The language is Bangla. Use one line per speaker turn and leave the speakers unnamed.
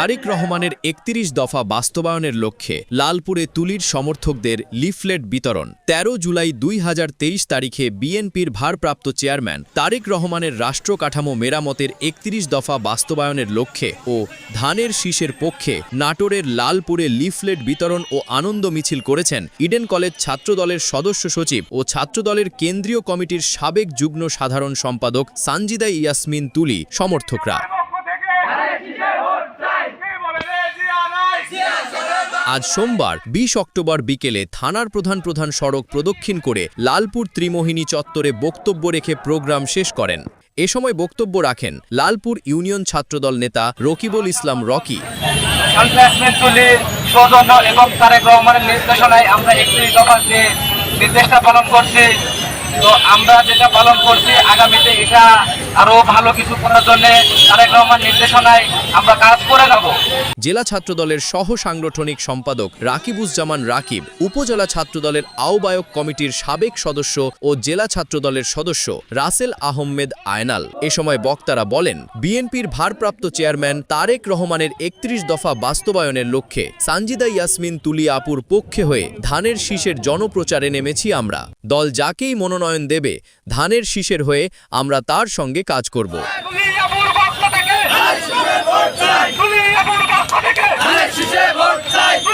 তারেক রহমানের একত্রিশ দফা বাস্তবায়নের লক্ষ্যে লালপুরে তুলির সমর্থকদের লিফলেট বিতরণ। ১৩ জুলাই দুই হাজার তেইশ তারিখে বিএনপির ভারপ্রাপ্ত চেয়ারম্যান তারেক রহমানের রাষ্ট্র কাঠামো মেরামতের একত্রিশ দফা বাস্তবায়নের লক্ষ্যে ও ধানের শীষের পক্ষে নাটোরের লালপুরে লিফলেট বিতরণ ও আনন্দ মিছিল করেছেন ইডেন কলেজ ছাত্রদলের সদস্য সচিব ও ছাত্রদলের কেন্দ্রীয় কমিটির সাবেক যুগ্ম সাধারণ সম্পাদক সানজিদা ইয়াসমিন তুলি সমর্থকরা। আজ সোমবার, বিশ অক্টোবর বিকেলে থানার প্রধান প্রধান সড়ক প্রদক্ষিণ করে লালপুর ত্রিমোহিনী চত্বরে বক্তব্য রেখে প্রোগ্রাম শেষ করেন। এ সময় বক্তব্য রাখেন লালপুর ইউনিয়ন ছাত্রদল নেতা রকিবুল ইসলাম রকি।
তো আমরা যেটা পালন এটা ভালো কিছু করার জন্য তারেক রহমান নির্দেশনায় আমরা কাজ
জেলা ছাত্রদলের সহ সাংগঠনিক সম্পাদক রাকিবুজ্জামান রাকিব, উপজেলা ছাত্রদলের আহ্বায়ক কমিটির সাবেক সদস্য ও জেলা ছাত্রদলের সদস্য রাসেল আহমেদ আয়নাল। এ সময় বক্তারা বলেন, বিএনপির ভারপ্রাপ্ত চেয়ারম্যান তারেক রহমানের একত্রিশ দফা বাস্তবায়নের লক্ষ্যে সানজিদা ইয়াসমিন তুলি আপুর পক্ষে হয়ে ধানের শীষের জনপ্রচারে নেমেছি আমরা। দল যাকেই মনোনয়ন দেবে, ধানের শীষের হয়ে আমরা তার সঙ্গে কাজ করব।